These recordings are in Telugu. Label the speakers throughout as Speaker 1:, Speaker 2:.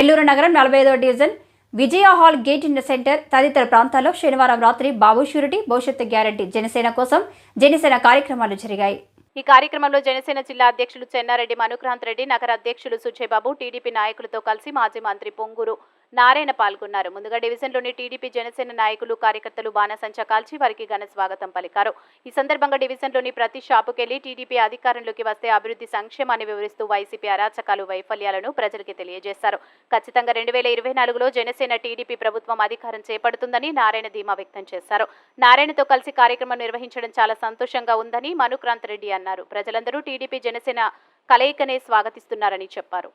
Speaker 1: నెల్లూరు నగరం నలభై ఐదో division Vijaya hall gate in centre తదితర ప్రాంతాల్లో శనివారం రాత్రి బాబు షూరిటీ భవిష్యత్తు గ్యారంటీ జనసేన కోసం జనసేన కార్యక్రమాలు జరిగాయి. ఈ కార్యక్రమంలో జనసేన జిల్లా అధ్యక్షులు చెన్నారెడ్డి మనుక్రాంత్ రెడ్డి నగర అధ్యక్షులు సుజయబాబు టీడీపీ నాయకులతో కలిసి మాజీ మంత్రి పొంగూరు నారాయణ పాల్గొన్నారు. ముందుగా డివిజన్లోని టీడీపీ జనసేన నాయకులు కార్యకర్తలు బాణసంచ కాల్చి వారికి ఘన స్వాగతం పలికారు. ఈ సందర్భంగా డివిజన్లోని ప్రతి షాపుకెళ్ళి టీడీపీ అధికారంలోకి వస్తే అభివృద్ధి సంక్షేమాన్ని వివరిస్తూ వైసీపీ అరాచకాలు వైఫల్యాలను ప్రజలకి తెలియజేశారు. ఖచ్చితంగా రెండు వేల ఇరవై నాలుగులో జనసేన టీడీపీ ప్రభుత్వం అధికారం చేపడుతుందని నారాయణ ధీమా వ్యక్తం చేశారు. నారాయణతో కలిసి కార్యక్రమం నిర్వహించడం చాలా సంతోషంగా ఉందని మనుక్రాంత్ రెడ్డి అన్నారు. ప్రజలందరూ టీడీపీ జనసేన కలయికనే స్వాగతిస్తున్నారని చెప్పారు.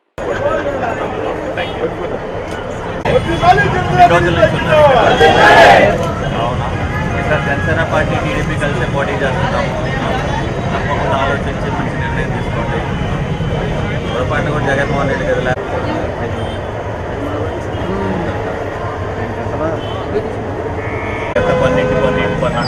Speaker 2: అవునా ఇక్కడ జనసేన పార్టీ టీడీపీ కలిసి పోటీ చేస్తున్నాము తప్పకుండా ఆలోచించి మంచి నిర్ణయం తీసుకోండి పొరపాటు కూడా జగన్మోహన్ రెడ్డి కదా కొన్నింటి కొన్నింటి కొన్ని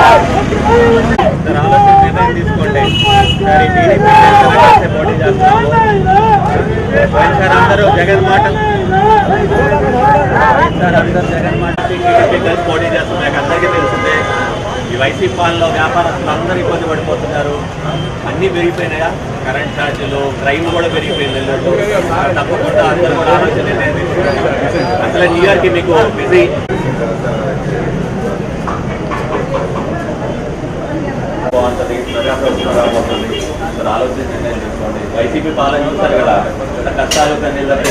Speaker 2: ఆలోచించి నిర్ణయం తీసుకోండి ఈ టీడీపీ పోటీ చేస్తున్నాము సార్ అందరూ జగన్ మాట సార్ అందరూ జగన్ మాట టీడీపీ కలిసి పోటీ అందరికీ ఈ వైసీపీ పాలనలో వ్యాపారస్తులు అందరూ ఇబ్బంది పడిపోతున్నారు. అన్నీ పెరిగిపోయినాయా? కరెంట్ ఛార్జీలు క్రైమ్ కూడా పెరిగిపోయింది తప్పకుండా అందరూ కూడా ఆలోచన అసలు న్యూ ఇయర్కి మీకు బిజీ బాగుంటుంది ప్రజాప్రభుత్వం బాగుంటుంది అసలు ఆలోచించి వైసీపీ పాలన చూస్తారు కదా. కష్టాలు కష్టాలు కన్నీళ్ళంటే